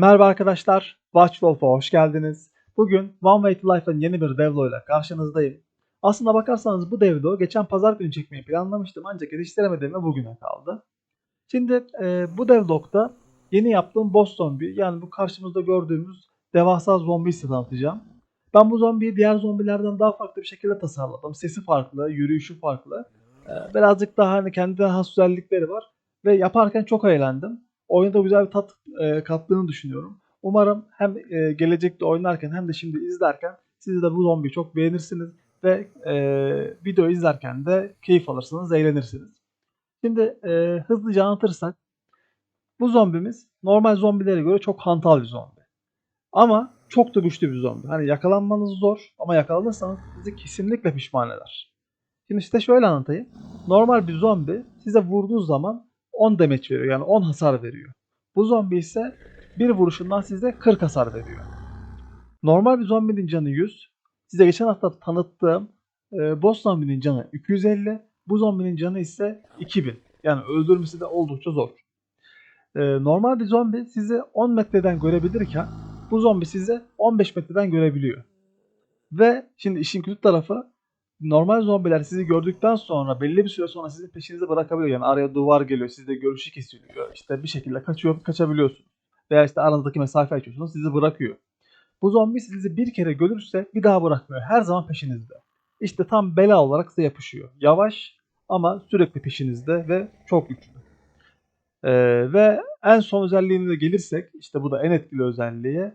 Merhaba arkadaşlar, Watch Wolf'a hoş geldiniz. Bugün One Way to Life'ın yeni bir devlo ile karşınızdayım. Aslına bakarsanız bu devlo geçen pazar günü çekmeyi planlamıştım ancak yetiştiremedim ve bugüne kaldı. Şimdi e, bu devlogda yeni yaptığım boss zombi yani bu karşımızda gördüğümüz devasa zombi size tanıtacağım. Ben bu zombiyi diğer zombilerden daha farklı bir şekilde tasarladım. Sesi farklı, yürüyüşü farklı. E, birazcık daha hani kendine has özellikleri var ve yaparken çok eğlendim oyunda güzel bir tat e, kattığını düşünüyorum. Umarım hem e, gelecekte oynarken hem de şimdi izlerken siz de bu zombiyi çok beğenirsiniz ve e, video izlerken de keyif alırsınız, eğlenirsiniz. Şimdi e, hızlıca anlatırsak bu zombimiz normal zombilere göre çok hantal bir zombi. Ama çok da güçlü bir zombi. Hani yakalanmanız zor ama yakalanırsanız sizi kesinlikle pişman eder. Şimdi işte şöyle anlatayım. Normal bir zombi size vurduğu zaman 10 damage veriyor. Yani 10 hasar veriyor. Bu zombi ise bir vuruşundan size 40 hasar veriyor. Normal bir zombinin canı 100. Size geçen hafta tanıttığım e, boss zombinin canı 250. Bu zombinin canı ise 2000. Yani öldürmesi de oldukça zor. E, normal bir zombi sizi 10 metreden görebilirken bu zombi sizi 15 metreden görebiliyor. Ve şimdi işin kötü tarafı normal zombiler sizi gördükten sonra belli bir süre sonra sizin peşinizi bırakabiliyor. Yani araya duvar geliyor, sizde görüşü kesiliyor. İşte bir şekilde kaçıyor, kaçabiliyorsunuz. Veya işte aranızdaki mesafe açıyorsunuz, sizi bırakıyor. Bu zombi sizi bir kere görürse bir daha bırakmıyor. Her zaman peşinizde. İşte tam bela olarak size yapışıyor. Yavaş ama sürekli peşinizde ve çok güçlü. Ee, ve en son özelliğine gelirsek, işte bu da en etkili özelliği.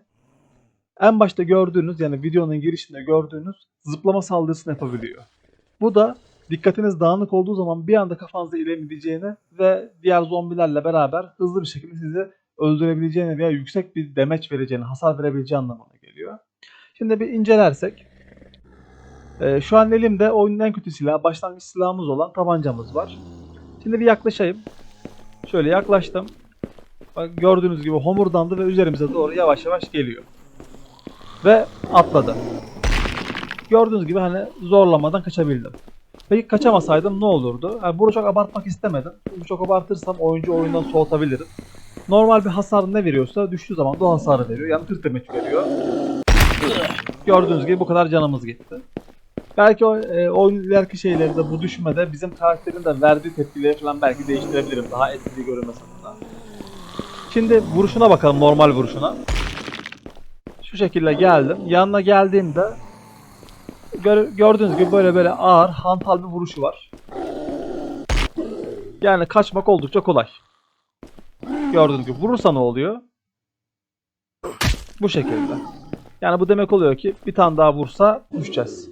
En başta gördüğünüz yani videonun girişinde gördüğünüz zıplama saldırısını yapabiliyor. Bu da dikkatiniz dağınık olduğu zaman bir anda kafanıza ilebileceğini ve diğer zombilerle beraber hızlı bir şekilde sizi öldürebileceğini veya yüksek bir demeç vereceğini, hasar verebileceği anlamına geliyor. Şimdi bir incelersek. Ee, şu an elimde oyunun en kötü silahı, başlangıç silahımız olan tabancamız var. Şimdi bir yaklaşayım. Şöyle yaklaştım. Bak gördüğünüz gibi homurdandı ve üzerimize doğru yavaş yavaş geliyor. Ve atladı. Gördüğünüz gibi hani zorlamadan kaçabildim. Peki kaçamasaydım ne olurdu? Yani bunu çok abartmak istemedim. Çünkü çok abartırsam oyuncu oyundan soğutabilirim. Normal bir hasar ne veriyorsa düştüğü zaman da o hasarı veriyor. Yani 40 demeç veriyor. Gördüğünüz gibi bu kadar canımız gitti. Belki o e, şeyleri de bu düşmede bizim karakterin de verdiği tepkileri falan belki değiştirebilirim. Daha etkili görünmesi adına. Şimdi vuruşuna bakalım normal vuruşuna. Şu şekilde geldim. Yanına geldiğimde gör- gördüğünüz gibi böyle böyle ağır hantal bir vuruşu var. Yani kaçmak oldukça kolay. Gördüğünüz gibi vurursa ne oluyor? Bu şekilde. Yani bu demek oluyor ki bir tane daha vursa düşeceğiz.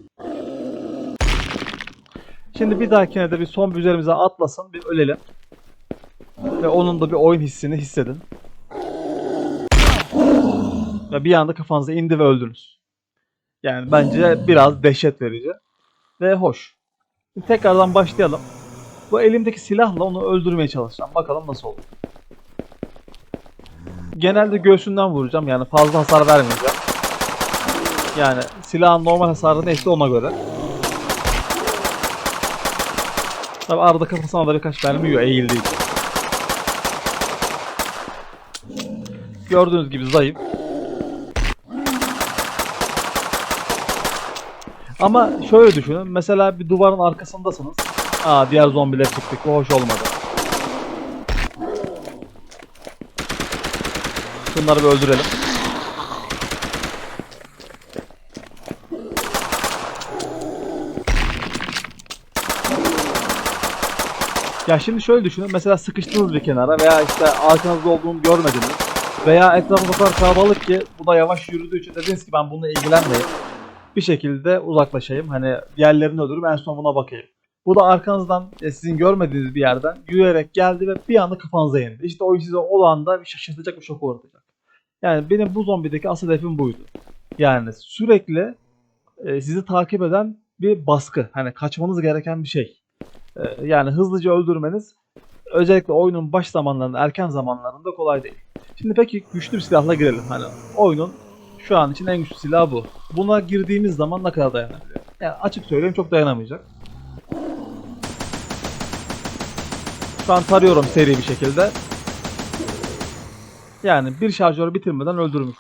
Şimdi bir dahakine de bir son bir üzerimize atlasın bir ölelim. Ve onun da bir oyun hissini hissedin. Ve bir anda kafanıza indi ve öldünüz. Yani bence biraz dehşet verici. Ve hoş. Şimdi tekrardan başlayalım. Bu elimdeki silahla onu öldürmeye çalışacağım. Bakalım nasıl olur. Genelde göğsünden vuracağım. Yani fazla hasar vermeyeceğim. Yani silahın normal hasarı neyse ona göre. Tabi arada kafasına da birkaç mermi yiyor eğildiği için. Gördüğünüz gibi zayıf. Ama şöyle düşünün. Mesela bir duvarın arkasındasınız. Aa diğer zombiler çıktık. Bu hoş olmadı. Şunları bir öldürelim. Ya şimdi şöyle düşünün. Mesela sıkıştınız bir kenara veya işte arkanızda olduğunu görmediniz. Veya etrafı o kadar kalabalık ki bu da yavaş yürüdüğü için dediniz ki ben bununla ilgilenmeyeyim bir şekilde uzaklaşayım. Hani diğerlerini öldürüp en son buna bakayım. Bu da arkanızdan sizin görmediğiniz bir yerden yürüyerek geldi ve bir anda kafanıza indi. İşte oyun size o anda bir şaşırtacak bir şok uğratacak. Yani benim bu zombideki asıl hedefim buydu. Yani sürekli e, sizi takip eden bir baskı. Hani kaçmanız gereken bir şey. E, yani hızlıca öldürmeniz özellikle oyunun baş zamanlarında, erken zamanlarında kolay değil. Şimdi peki güçlü bir silahla girelim. Hani oyunun şu an için en güçlü silah bu. Buna girdiğimiz zaman ne kadar dayanabiliyor? Yani açık söyleyeyim çok dayanamayacak. Şu an tarıyorum seri bir şekilde. Yani bir şarjörü bitirmeden öldürmüş.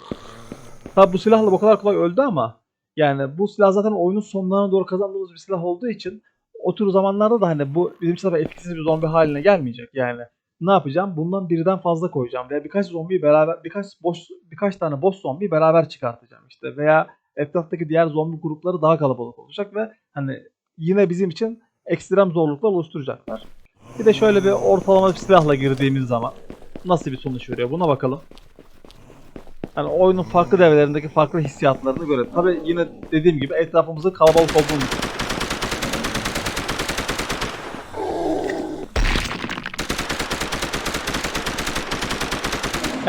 Tabi bu silahla bu kadar kolay öldü ama yani bu silah zaten oyunun sonlarına doğru kazandığımız bir silah olduğu için o tür zamanlarda da hani bu bizim için etkisiz bir zombi haline gelmeyecek yani. Ne yapacağım? Bundan birden fazla koyacağım veya birkaç zombiyi beraber birkaç boş birkaç tane boss zombiyi beraber çıkartacağım işte veya etraftaki diğer zombi grupları daha kalabalık olacak ve hani yine bizim için ekstrem zorluklar oluşturacaklar. Bir de şöyle bir ortalama bir silahla girdiğimiz zaman nasıl bir sonuç veriyor buna bakalım. Hani oyunun farklı devrelerindeki farklı hissiyatlarını görelim. Tabi yine dediğim gibi etrafımızın kalabalık olduğunu düşün.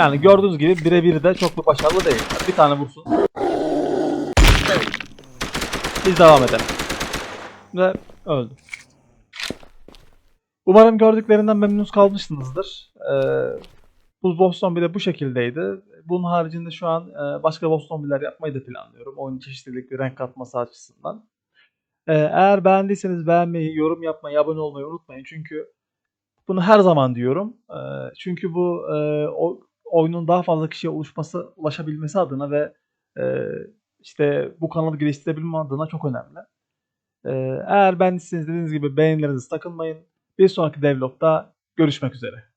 Yani gördüğünüz gibi birebir de çok bir başarılı değil. Bir tane vursun. Biz devam edelim. Ve öldü. Umarım gördüklerinden memnun kalmışsınızdır. Ee, bu boss zombi de bu şekildeydi. Bunun haricinde şu an e, başka boss zombiler yapmayı da planlıyorum. Oyun çeşitlilik ve renk katması açısından. Ee, eğer beğendiyseniz beğenmeyi, yorum yapmayı, abone olmayı unutmayın. Çünkü bunu her zaman diyorum. Ee, çünkü bu e, o, oyunun daha fazla kişiye ulaşması, ulaşabilmesi adına ve e, işte bu kanalı geliştirebilme adına çok önemli. Ee, eğer beğendiyseniz dediğiniz gibi beğenilerinizi takılmayın. Bir sonraki devlogda görüşmek üzere.